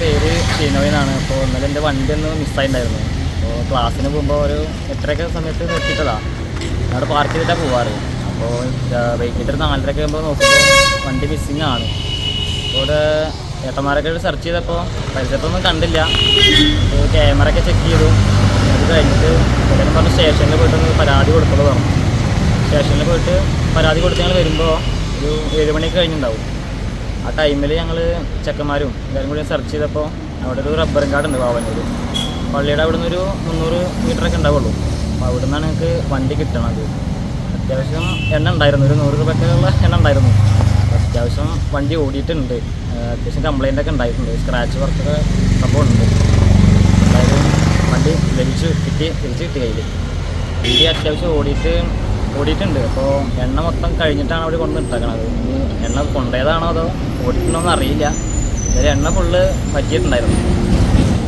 പേര് ഷീനോയിനാണ് അപ്പോൾ ഇന്നലെ എന്റെ വണ്ടി ഒന്ന് മിസ്സായിട്ടുണ്ടായിരുന്നു അപ്പോൾ ക്ലാസ്സിന് പോകുമ്പോൾ ഒരു എട്ടരയ്ക്ക് സമയത്ത് നിർത്തിയിട്ടതാണ് അവിടെ പാർക്ക് ചെയ്തിട്ടാണ് പോവാറ്. അപ്പോൾ വൈകിട്ട് ഒരു നാലരയ്ക്ക് ആകുമ്പോൾ നോക്കുമ്പോൾ വണ്ടി മിസ്സിങ് ആണ്. അപ്പോൾ ഇവിടെ ഏട്ടന്മാരൊക്കെ സെർച്ച് ചെയ്തപ്പോൾ പരിസരത്തൊന്നും കണ്ടില്ല. ക്യാമറ ഒക്കെ ചെക്ക് ചെയ്തു. അത് കഴിഞ്ഞിട്ട് എല്ലാവരും പറഞ്ഞ് സ്റ്റേഷനിൽ പോയിട്ടൊന്ന് പരാതി കൊടുക്കുള്ളൂ സ്റ്റേഷനിൽ പോയിട്ട് പരാതി കൊടുത്ത് ഞങ്ങൾ വരുമ്പോൾ ഒരു ഏഴ് മണിയൊക്കെ കഴിഞ്ഞിട്ടുണ്ടാവും. ആ ടൈമിൽ ഞങ്ങൾ ചെക്കന്മാരും എല്ലാവരും കൂടി സെർച്ച് ചെയ്തപ്പോൾ അവിടെ ഒരു റബ്ബറും കാടുണ്ട് വാവനൂർ പള്ളിയുടെ അവിടെ നിന്നൊരു മുന്നൂറ് മീറ്ററൊക്കെ ഉണ്ടാവുള്ളൂ. അപ്പോൾ അവിടെ നിന്നാണ് ഞങ്ങൾക്ക് വണ്ടി കിട്ടണത്. അത്യാവശ്യം എണ്ണ ഉണ്ടായിരുന്നു. ഒരു നൂറ് രൂപയ്ക്കുള്ള എണ്ണ ഉണ്ടായിരുന്നു. അത്യാവശ്യം വണ്ടി ഓടിയിട്ടുണ്ട്. അത്യാവശ്യം കംപ്ലൈന്റ് ഒക്കെ ഉണ്ടായിട്ടുണ്ട്. സ്ക്രാച്ച് വർക്കൊക്കെ സംഭവം ഉണ്ട് എന്തായാലും വണ്ടി ലഭിച്ചു കിട്ടി തിരിച്ച് കിട്ടി കയ്യിൽ വണ്ടി അത്യാവശ്യം ഓടിയിട്ട് ഓടിയിട്ടുണ്ട്. അപ്പോൾ എണ്ണ മൊത്തം കഴിഞ്ഞിട്ടാണ് അവർ കൊണ്ട് ഇനി എണ്ണ കൊണ്ടുപോയതാണോ അതോ ഓടിക്കണമെന്ന് അറിയില്ല. ഇതൊരു എണ്ണ ഫുള്ള് പറ്റിയിട്ടുണ്ടായിരുന്നു.